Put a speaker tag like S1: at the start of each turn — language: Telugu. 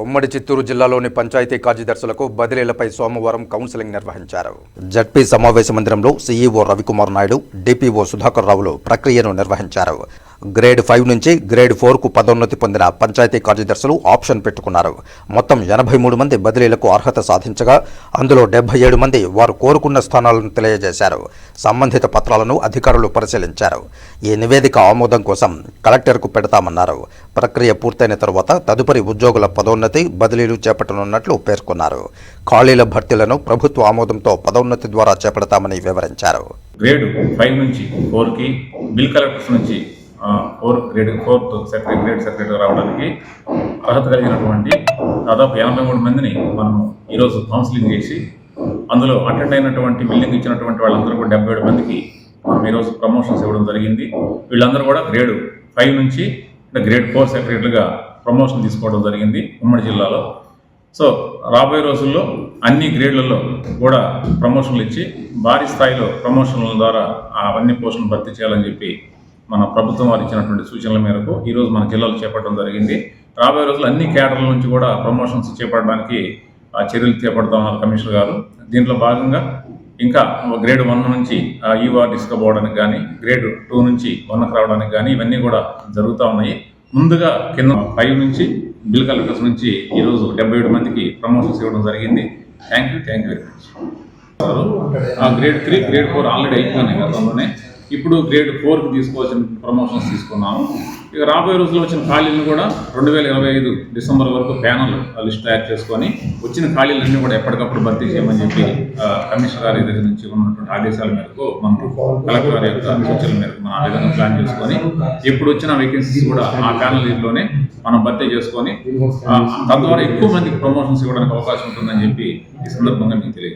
S1: ఉమ్మడి చిత్తూరు జిల్లాలోని పంచాయతీ కార్యదర్శులకు బదిలీలపై సోమవారం కౌన్సిలింగ్ నిర్వహించారు. జడ్పీ సమావేశ మందిరంలో సీఈఓ రవికుమార్ నాయుడు డిపిఓ సుధాకర్ రావులు ప్రక్రియను నిర్వహించారు. గ్రేడ్ ఫైవ్ నుంచి గ్రేడ్ ఫోర్కు పదోన్నతి పొందిన పంచాయతీ కార్యదర్శులు ఆప్షన్ పెట్టుకున్నారు. మొత్తం ఎనభై మూడు మంది బదిలీలకు అర్హత సాధించగా అందులో డెబ్బై ఏడు మంది వారు కోరుకున్న స్థానాలను తెలియజేశారు. సంబంధిత పత్రాలను అధికారులు పరిశీలించారు. ఈ నివేదిక ఆమోదం కోసం కలెక్టర్కు పెడతామన్నారు. ప్రక్రియ పూర్తయిన తర్వాత తదుపరి ఉద్యోగుల పదోన్నతి బదిలీలు చేపట్టనున్నట్లు పేర్కొన్నారు. ఖాళీల భర్తీలను ప్రభుత్వ ఆమోదంతో పదోన్నతి ద్వారా చేపడతామని వివరించారు.
S2: గ్రేడ్ ఫైవ్ నుంచి ఫోర్కి బిల్ కలెక్టర్స్ నుంచి four grade fourth secretary grade secretary రావడానికి అర్హత కలిగినటువంటి దాదాపు ఎనభై మూడు మందిని మనము ఈరోజు కౌన్సిలింగ్ చేసి అందులో అటెండ్ అయినటువంటి బిల్డింగ్ ఇచ్చినటువంటి వాళ్ళందరూ కూడా డెబ్బై ఏడు మందికి మనం ఈరోజు ప్రమోషన్స్ ఇవ్వడం జరిగింది. వీళ్ళందరూ కూడా గ్రేడ్ ఫైవ్ నుంచి అంటే గ్రేడ్ ఫోర్ సెక్రటరీలుగా ప్రమోషన్ తీసుకోవడం జరిగింది ఉమ్మడి జిల్లాలో. సో రాబోయే రోజుల్లో అన్ని గ్రేడ్లలో కూడా ప్రమోషన్లు ఇచ్చి భారీ స్థాయిలో ప్రమోషన్ల ద్వారా ఆ అవన్నీ పోస్టులు భర్తీ చేయాలని చెప్పి మన ప్రభుత్వం వారు ఇచ్చినటువంటి సూచనల మేరకు ఈరోజు మన జిల్లాలో చేపట్టడం జరిగింది. రాబోయే రోజులు అన్ని కేటర్ల నుంచి కూడా ప్రమోషన్స్ చేపట్టడానికి ఆ చర్యలు చేపడతామన్నారు కమిషనర్ గారు. దీంట్లో భాగంగా ఇంకా గ్రేడ్ వన్ నుంచి ఈవార్ తీసుకుపోవడానికి కానీ గ్రేడ్ టూ నుంచి వన్కి రావడానికి కానీ ఇవన్నీ కూడా జరుగుతూ ఉన్నాయి. ముందుగా కింద ఫైవ్ నుంచి బిల్ కలెక్టర్స్ నుంచి ఈరోజు డెబ్బై ఏడు మందికి ప్రమోషన్స్ ఇవ్వడం జరిగింది. Thank you thank you very much. ఆ grade three grade four already అయిపోయినాయి గతంలోనే. ఇప్పుడు గ్రేడ్ ఫోర్కి తీసుకోవాల్సిన ప్రమోషన్స్ తీసుకున్నాము. ఇక రాబోయే రోజుల్లో వచ్చిన ఖాళీలను కూడా రెండు వేల ఇరవై ఐదు డిసెంబర్ వరకు ప్యానల్ లిస్ట్ తయారు చేసుకొని వచ్చిన ఖాళీలన్నీ కూడా ఎప్పటికప్పుడు భర్తీ చేయమని చెప్పి కమిషనర్ గారి దగ్గర నుంచి ఉన్నటువంటి ఆదేశాల మేరకు మనం కలెక్టర్ గారి యొక్క సూచనల మేరకు మనం ఆ విధంగా ప్లాన్ చేసుకొని ఇప్పుడు వచ్చిన వేకెన్సీస్ కూడా ఆ ప్యానల్లోనే మనం భర్తీ చేసుకొని తద్వారా ఎక్కువ మందికి ప్రమోషన్స్ ఇవ్వడానికి అవకాశం ఉంటుందని చెప్పి ఈ సందర్భంగా మీకు తెలియదు